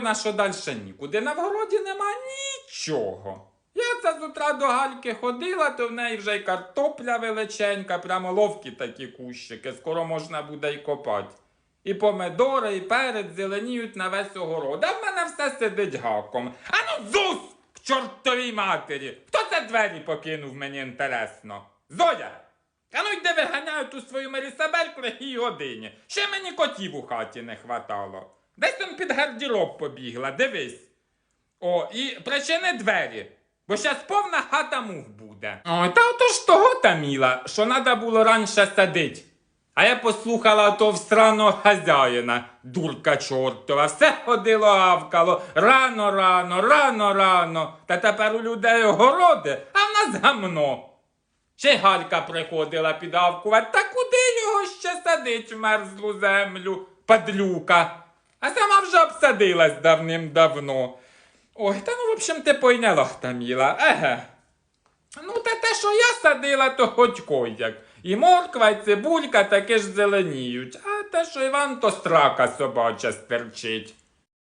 настроєна, що далі нікуди. На вгороді нема нічого. Я це з утра до Гальки ходила, то в неї вже й картопля величенька, прямо ловкі такі кущики, скоро можна буде й копати. І помидори, і перець зеленіють на весь огород. А в мене все сидить гаком. Ану, зус! К чортовій матері! Хто це двері покинув, мені інтересно? Зоя! Ану йди виганяю ту свою Марісабельку на її годині. Ще мені котів у хаті не хватало. Десь он під гардероб побігла, дивись. О, і причини двері. Бо щас повна хата мух буде. Ой, та ото ж того таміла, що надо було раніше садить. А я послухала того всраного хазяїна, дурка чортова, все ходило гавкало, рано, рано, рано, рано. Та тепер у людей огороди, а в нас гамно. Ще Галька приходила підгавкувати, та куди його ще садить в мерзлу землю, падлюка. А сама вже обсадилась давним-давно. Ой, та ну, в общем, ти пойняла, Таміла, еге. Ну, та те, що я садила, то хоч як. І морква, і цибулька таки ж зеленіють, а те, що Іван, то страка собача стерчить.